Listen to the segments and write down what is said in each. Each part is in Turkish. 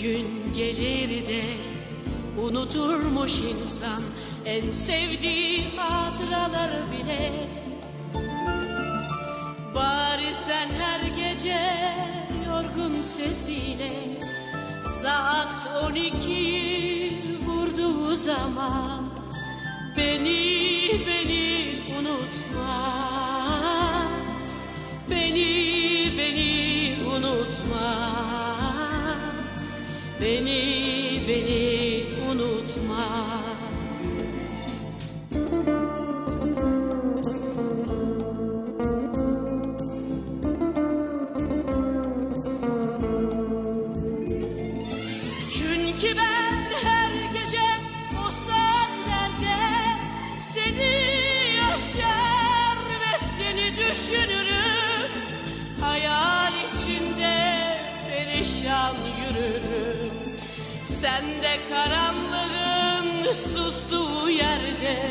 gün gelir de unuturmuş insan en sevdiği hatıraları bile. Bari sen her gece yorgun sesiyle saat on iki vurduğu zaman beni beni beni beni unutma Çünkü ben her gece o saatlerde seni yaşar ve seni düşünürüm. Hayal içinde perişan yürürüm. Sen de karanlığın sustuğu yerde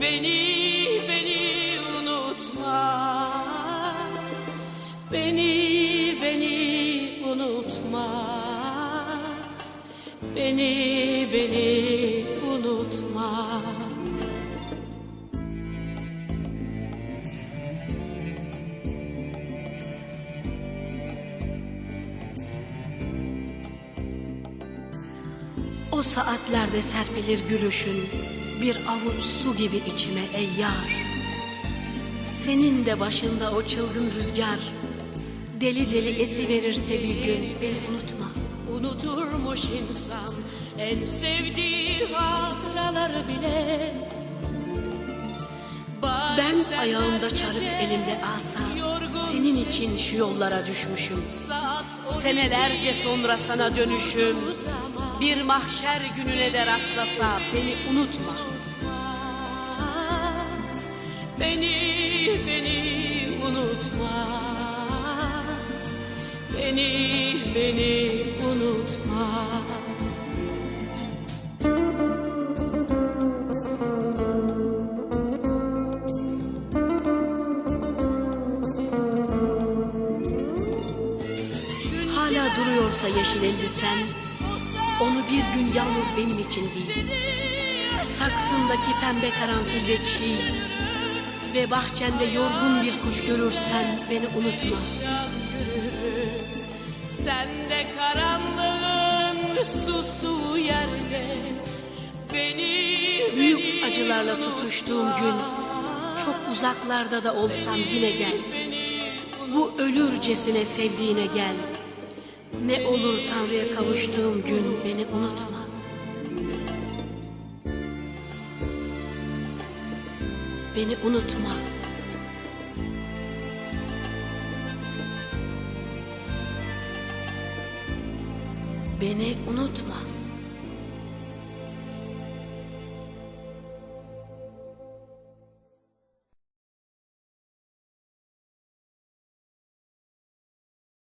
beni beni unutma. Beni beni unutma. Beni O saatlerde serpilir gülüşün bir avuç su gibi içime ey yar. Senin de başında o çılgın rüzgar deli deli esi verirse bir gün beni unutma. Unuturmuş insan en sevdiği hatıraları bile. Ben ayağımda çarık elimde asa senin için şu yollara düşmüşüm. Senelerce sonra sana dönüşüm bir mahşer gününe de rastlasa beni unutma. Beni beni unutma. Beni beni unutma. Duruyorsa yeşil elbisen, onu bir gün yalnız benim için giy. Saksındaki pembe karanfilde çiğ ve bahçende yorgun bir kuş görürsen beni unutma. Sen de karanlığın sustuğu yerde beni Büyük acılarla tutuştuğum gün çok uzaklarda da olsam yine gel. Bu ölürcesine sevdiğine gel. Ne olur Tanrı'ya kavuştuğum gün beni unutma. Beni unutma. Beni unutma.